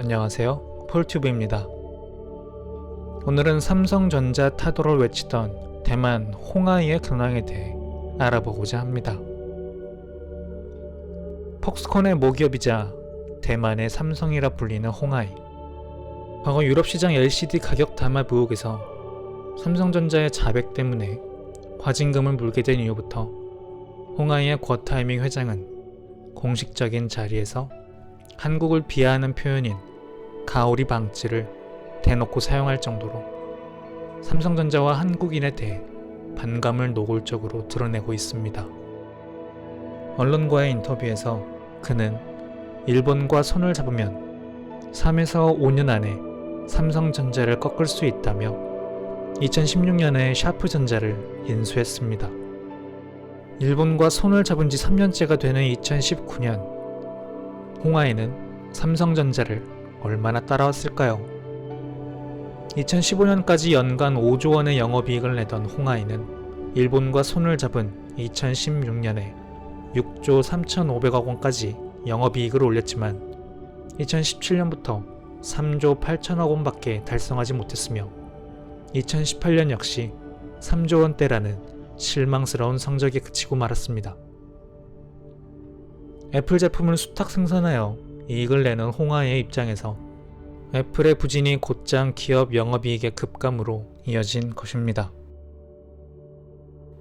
안녕하세요. 폴튜브입니다. 오늘은 삼성전자 타도를 외치던 대만 홍하이의 근황에 대해 알아보고자 합니다. 폭스콘의 모기업이자 대만의 삼성이라 불리는 홍하이. 과거 유럽 시장 LCD 가격 담합 의혹에서 삼성전자의 자백 때문에 과징금을 물게 된 이후부터 홍하이의 궈타이밍 회장은 공식적인 자리에서 한국을 비하하는 표현인 가오리 방치를 대놓고 사용할 정도로 삼성전자와 한국인에 대해 반감을 노골적으로 드러내고 있습니다. 언론과의 인터뷰에서 그는 일본과 손을 잡으면 3에서 5년 안에 삼성전자를 꺾을 수 있다며 2016년에 샤프전자를 인수했습니다. 일본과 손을 잡은 지 3년째가 되는 2019년 홍하이는 삼성전자를 얼마나 따라왔을까요? 2015년까지 연간 5조 원의 영업이익을 내던 홍하이는 일본과 손을 잡은 2016년에 6조 3,500억 원까지 영업이익을 올렸지만 2017년부터 3조 8천억 원밖에 달성하지 못했으며 2018년 역시 3조 원대라는 실망스러운 성적에 그치고 말았습니다. 애플 제품을 수탁 생산하여 이익을 내는 홍하이의 입장에서 애플의 부진이 곧장 기업 영업이익의 급감으로 이어진 것입니다.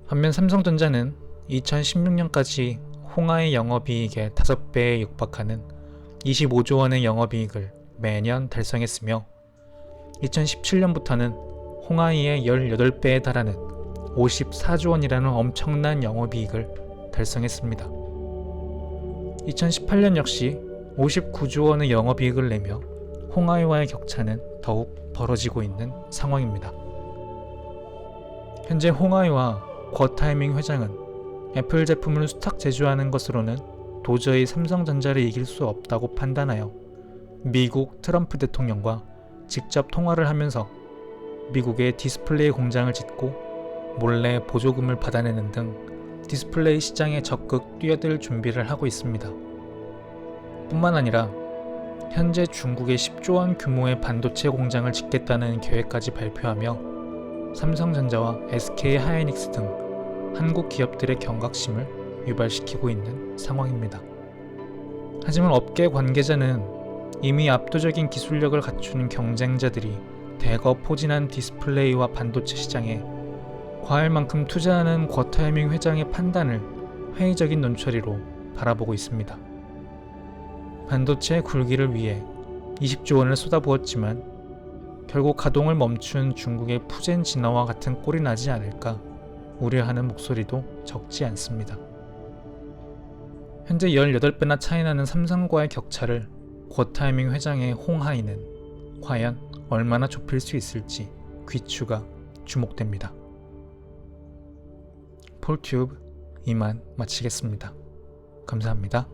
반면 삼성전자는 2016년까지 홍하이 영업이익의 5배에 육박하는 25조 원의 영업이익을 매년 달성했으며 2017년부터는 홍하이의 18배에 달하는 54조 원이라는 엄청난 영업이익을 달성했습니다. 2018년 역시 59조 원의 영업이익을 내며 홍하이와의 격차는 더욱 벌어지고 있는 상황입니다. 현재 홍하이와 궈타이밍 회장은 애플 제품을 수탁 제조하는 것으로는 도저히 삼성전자를 이길 수 없다고 판단하여 미국 트럼프 대통령과 직접 통화를 하면서 미국의 디스플레이 공장을 짓고 몰래 보조금을 받아내는 등 디스플레이 시장에 적극 뛰어들 준비를 하고 있습니다. 뿐만 아니라 현재 중국의 10조 원 규모의 반도체 공장을 짓겠다는 계획까지 발표하며 삼성전자와 SK 하이닉스 등 한국 기업들의 경각심을 유발시키고 있는 상황입니다. 하지만 업계 관계자는 이미 압도적인 기술력을 갖춘 경쟁자들이 대거 포진한 디스플레이와 반도체 시장에 과할 만큼 투자하는 궈타이밍 회장의 판단을 회의적인 눈초리로 바라보고 있습니다. 반도체 굴기를 위해 20조 원을 쏟아부었지만 결국 가동을 멈춘 중국의 푸젠 진화와 같은 꼴이 나지 않을까 우려하는 목소리도 적지 않습니다. 현재 18배나 차이 나는 삼성과의 격차를 궈타이밍 회장의 홍하이는 과연 얼마나 좁힐 수 있을지 귀추가 주목됩니다. 폴튜브 이만 마치겠습니다. 감사합니다.